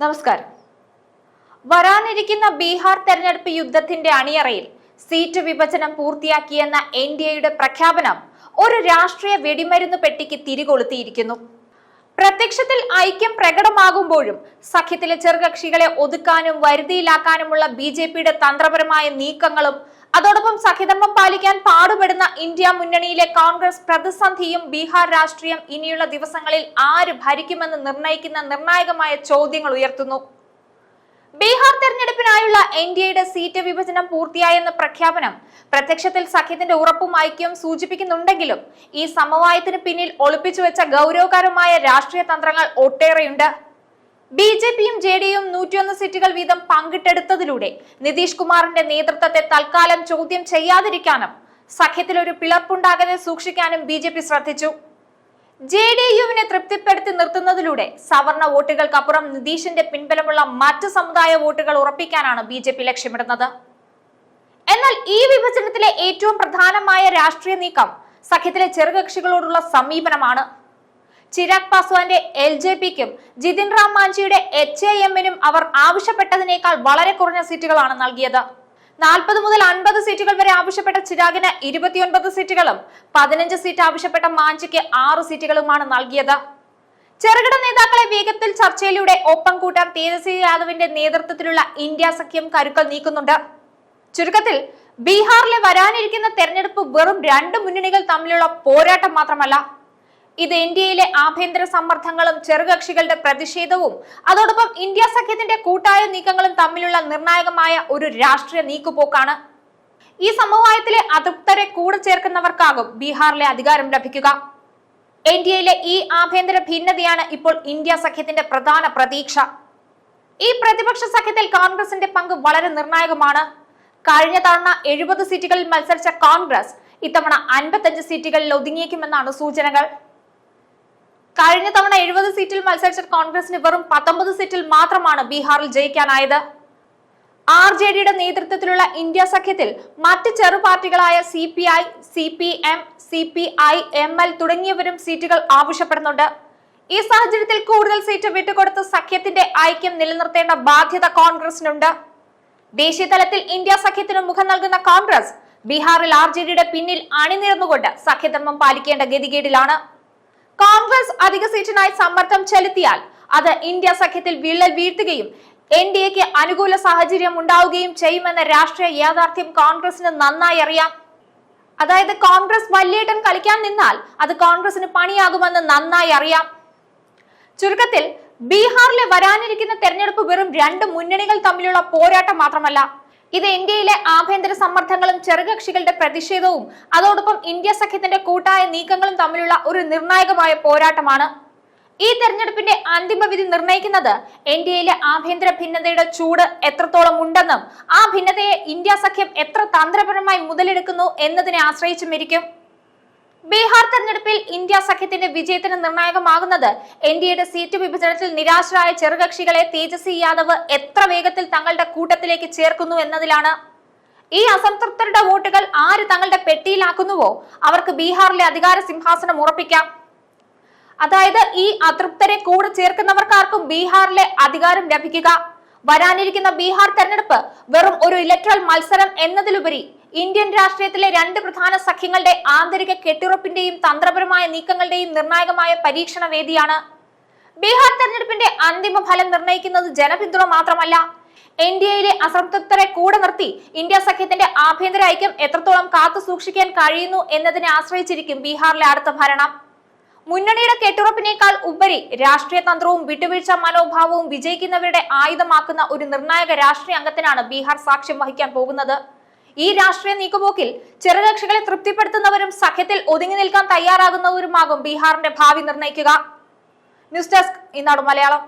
നമസ്കാരം. വരാനിരിക്കുന്ന ബീഹാർ തെരഞ്ഞെടുപ്പ് യുദ്ധത്തിന്റെ അണിയറയിൽ സീറ്റ് വിഭജനം പൂർത്തിയാക്കിയെന്ന എൻ ഡി എയുടെ പ്രഖ്യാപനം ഒരു രാഷ്ട്രീയ വെടിമരുന്ന് പെട്ടിക്ക് തിരികൊളുത്തിയിരിക്കുന്നു. പ്രത്യക്ഷത്തിൽ ഐക്യം പ്രകടമാകുമ്പോഴും സഖ്യത്തിലെ ചെറുകക്ഷികളെ ഒതുക്കാനും വരുതിയിലാക്കാനുമുള്ള ബി ജെ പിയുടെ തന്ത്രപരമായ നീക്കങ്ങളും അതോടൊപ്പം സഖ്യധർമ്മം പാലിക്കാൻ പാടുപെടുന്ന ഇന്ത്യ മുന്നണിയിലെ കോൺഗ്രസ് പ്രതിസന്ധിയും ബീഹാർ രാഷ്ട്രീയം ഇനിയുള്ള ദിവസങ്ങളിൽ ആര് ഭരിക്കുമെന്ന് നിർണയിക്കുന്ന നിർണായകമായ ചോദ്യങ്ങൾ ഉയർത്തുന്നു. ബീഹാർ തെരഞ്ഞെടുപ്പിനായുള്ള എൻ ഡി എയുടെ സീറ്റ് വിഭജനം പൂർത്തിയായെന്ന പ്രഖ്യാപനം പ്രത്യക്ഷത്തിൽ സഖ്യത്തിന്റെ ഉറപ്പും ഐക്യവും സൂചിപ്പിക്കുന്നുണ്ടെങ്കിലും ഈ സമവായത്തിന് പിന്നിൽ ഒളിപ്പിച്ചുവെച്ച ഗൗരവകരമായ രാഷ്ട്രീയ തന്ത്രങ്ങൾ ഒട്ടേറെയുണ്ട്. ബി ജെ പിയും ജെ ഡി യും നൂറ്റിയൊന്ന് സീറ്റുകൾ വീതം പങ്കിട്ടെടുത്തതിലൂടെ നിതീഷ് കുമാറിന്റെ നേതൃത്വത്തെ തൽക്കാലം ചോദ്യം ചെയ്യാതിരിക്കാനും സഖ്യത്തിൽ ഒരു പിളർപ്പുണ്ടാകാതെ സൂക്ഷിക്കാനും ബി ജെ പി ശ്രദ്ധിച്ചു. ജെ ഡി യുവിനെ തൃപ്തിപ്പെടുത്തി നിർത്തുന്നതിലൂടെ സവർണ വോട്ടുകൾക്കപ്പുറം നിതീഷിന്റെ പിൻബലമുള്ള മറ്റ് സമുദായ വോട്ടുകൾ ഉറപ്പിക്കാനാണ് ബി ജെ പി ലക്ഷ്യമിടുന്നത്. എന്നാൽ ഈ വിഭജനത്തിലെ ഏറ്റവും പ്രധാനമായ രാഷ്ട്രീയ നീക്കം സഖ്യത്തിലെ ചെറുകക്ഷികളോടുള്ള സമീപനമാണ്. ചിരാഗ് പാസ്വാന്റെ എൽ ജെ പിക്കും ജിതിൻ റാം മാഞ്ചിയുടെ എച്ച് എ എമ്മിനും അവർ ആവശ്യപ്പെട്ടതിനേക്കാൾ വളരെ കുറഞ്ഞ സീറ്റുകളാണ് നൽകിയത്. നാൽപ്പത് മുതൽ അൻപത് സീറ്റുകൾ വരെ ആവശ്യപ്പെട്ട ചിരാഗിന് ഇരുപത്തിയൊൻപത് സീറ്റുകളും പതിനഞ്ച് സീറ്റ് ആവശ്യപ്പെട്ട മാഞ്ചിക്ക് ആറ് സീറ്റുകളുമാണ് നൽകിയത്. ചെറുകിട നേതാക്കളെ വേഗത്തിൽ ചർച്ചയിലൂടെ ഒപ്പം കൂട്ടാൻ തേജസ്വി യാദവിന്റെ നേതൃത്വത്തിലുള്ള ഇന്ത്യ സഖ്യം കരുക്കൾ നീക്കുന്നുണ്ട്. ചുരുക്കത്തിൽ ബീഹാറിലെ വരാനിരിക്കുന്ന തെരഞ്ഞെടുപ്പ് വെറും രണ്ട് മുന്നണികൾ തമ്മിലുള്ള പോരാട്ടം മാത്രമല്ല ഇത് ഇന്ത്യയിലെ ആഭ്യന്തര സമ്മർദ്ദങ്ങളും ചെറുകക്ഷികളുടെ പ്രതിഷേധവും അതോടൊപ്പം ഇന്ത്യ സഖ്യത്തിന്റെ കൂട്ടായ നീക്കങ്ങളും തമ്മിലുള്ള നിർണായകമായ ഒരു രാഷ്ട്രീയ നീക്കുപോക്കാണ്. ഈ സമവായത്തിലെ അതൃപ്തരെ കൂടെ ചേർക്കുന്നവർക്കാകും ബീഹാറിലെ അധികാരം ലഭിക്കുക. എൻ ഡി എയിലെ ഈ ആഭ്യന്തര ഭിന്നതയാണ് ഇപ്പോൾ ഇന്ത്യ സഖ്യത്തിന്റെ പ്രധാന പ്രതീക്ഷ. ഈ പ്രതിപക്ഷ സഖ്യത്തിൽ കോൺഗ്രസിന്റെ പങ്ക് വളരെ നിർണായകമാണ്. കഴിഞ്ഞ തവണ എഴുപത് സീറ്റുകളിൽ മത്സരിച്ച കോൺഗ്രസ് ഇത്തവണ അൻപത്തഞ്ച് സീറ്റുകളിൽ ഒതുങ്ങിയേക്കുമെന്നാണ് സൂചനകൾ. കഴിഞ്ഞ തവണ എഴുപത് സീറ്റിൽ മത്സരിച്ച കോൺഗ്രസിന് വെറും പത്തൊമ്പത് സീറ്റിൽ മാത്രമാണ് ബീഹാറിൽ ജയിക്കാനായത്. ആർ ജെ ഡിയുടെ നേതൃത്വത്തിലുള്ള ഇന്ത്യ സഖ്യത്തിൽ മറ്റ് ചെറു പാർട്ടികളായ C P I C P M C P I M L തുടങ്ങിയവരും സീറ്റുകൾ ആവശ്യപ്പെടുന്നുണ്ട്. ഈ സാഹചര്യത്തിൽ കൂടുതൽ സീറ്റ് വിട്ടുകൊടുത്ത് സഖ്യത്തിന്റെ ഐക്യം നിലനിർത്തേണ്ട ബാധ്യത കോൺഗ്രസിനുണ്ട്. ദേശീയ തലത്തിൽ ഇന്ത്യ സഖ്യത്തിന് മുഖം നൽകുന്ന കോൺഗ്രസ് ബീഹാറിൽ ആർ പിന്നിൽ അണിനിരന്നുകൊണ്ട് സഖ്യധർമ്മം പാലിക്കേണ്ട ഗതികേടിലാണ്. കോൺഗ്രസ് അധിക സീറ്റിനായി സമ്മർദ്ദം ചെലുത്തിയാൽ അത് ഇന്ത്യ സഖ്യത്തിൽ വിള്ളൽ വീഴ്ത്തുകയും എൻ ഡി എക്ക് അനുകൂല സാഹചര്യം ഉണ്ടാവുകയും ചെയ്യുമെന്ന രാഷ്ട്രീയ യാഥാർത്ഥ്യം കോൺഗ്രസിന് നന്നായി അറിയാം. അതായത് കോൺഗ്രസ് വല്യേട്ടൻ കളിക്കാൻ നിന്നാൽ അത് കോൺഗ്രസിന് പണിയാകുമെന്ന് നന്നായി അറിയാം. ചുരുക്കത്തിൽ ബീഹാറിലെ വരാനിരിക്കുന്ന തെരഞ്ഞെടുപ്പ് വെറും രണ്ട് മുന്നണികൾ തമ്മിലുള്ള പോരാട്ടം മാത്രമല്ല ഇത് ഇന്ത്യയിലെ ആഭ്യന്തര സമ്മർദ്ദങ്ങളും ചെറുകക്ഷികളുടെ പ്രതിഷേധവും അതോടൊപ്പം ഇന്ത്യ സഖ്യത്തിന്റെ കൂട്ടായ നീക്കങ്ങളും തമ്മിലുള്ള ഒരു നിർണായകമായ പോരാട്ടമാണ്. ഈ തെരഞ്ഞെടുപ്പിന്റെ അന്തിമ വിധി നിർണയിക്കുന്നത് ഇന്ത്യയിലെ ആഭ്യന്തര ഭിന്നതയുടെ ചൂട് എത്രത്തോളം ഉണ്ടെന്നും ആ ഭിന്നതയെ ഇന്ത്യ സഖ്യം എത്ര തന്ത്രപരമായി മുതലെടുക്കുന്നു എന്നതിനെ ആശ്രയിച്ചും ഇരിക്കും ബീഹാർ തെരഞ്ഞെടുപ്പിൽ ഇന്ത്യ സഖ്യത്തിന്റെ വിജയത്തിന് നിർണായകമാകുന്നത് എൻ ഡി എയുടെ സീറ്റ് വിഭജനത്തിൽ നിരാശരായ ചെറുകക്ഷികളെ തേജസ്വി യാദവ് എത്ര വേഗത്തിൽ തങ്ങളുടെ കൂട്ടത്തിലേക്ക് ചേർക്കുന്നു എന്നതിലാണ്? ഈ അസംതൃപ്തരുടെ വോട്ടുകൾ ആര് തങ്ങളുടെ പെട്ടിയിലാക്കുന്നുവോ? അവർക്ക് ബീഹാറിലെ അധികാര സിംഹാസനം ഉറപ്പിക്കാം. അതായത് ഈ അതൃപ്തരെ കൂടെ ചേർക്കുന്നവർക്കാർക്കും ബീഹാറിലെ അധികാരം ലഭിക്കുക. വരാനിരിക്കുന്ന ബീഹാർ തെരഞ്ഞെടുപ്പ് വെറും ഒരു ഇലക്ട്രൽ മത്സരം എന്നതിലുപരി ഇന്ത്യൻ രാഷ്ട്രീയത്തിലെ രണ്ട് പ്രധാന സഖ്യങ്ങളുടെ ആന്തരിക കെട്ടുറപ്പിന്റെയും തന്ത്രപരമായ നീക്കങ്ങളുടെയും നിർണായകമായ പരീക്ഷണ വേദിയാണ് ബീഹാർ തെരഞ്ഞെടുപ്പിന്റെ അന്തിമ ഫലം നിർണയിക്കുന്നത് ജനപിന്തുണ മാത്രമല്ല. എൻ ഡി എയിലെ അസംതൃപ്തരെ കൂടെ നിർത്തി ഇന്ത്യ സഖ്യത്തിന്റെ ആഭ്യന്തര ഐക്യം എത്രത്തോളം കാത്തു സൂക്ഷിക്കാൻ കഴിയുന്നു എന്നതിനെ ആശ്രയിച്ചിരിക്കും ബീഹാറിലെ അടുത്ത ഭരണം. മുന്നണിയുടെ കെട്ടുറപ്പിനേക്കാൾ ഉപരി രാഷ്ട്രീയ തന്ത്രവും വിട്ടുവീഴ്ച മനോഭാവവും വിജയിക്കുന്നവരുടെ ആയുധമാക്കുന്ന ഒരു നിർണായക രാഷ്ട്രീയ അംഗത്തിനാണ് ബീഹാർ സാക്ഷ്യം വഹിക്കാൻ പോകുന്നത്. ഈ രാഷ്ട്രീയ നീക്കുപോക്കിൽ ചെറുകക്ഷികളെ തൃപ്തിപ്പെടുത്തുന്നവരും സഖ്യത്തിൽ ഒതുങ്ങി നിൽക്കാൻ തയ്യാറാകുന്നവരുമാകും ബീഹാറിന്റെ ഭാവി നിർണയിക്കുക. ന്യൂസ് ഡെസ്ക് ഇന്നാണ് മലയാളം.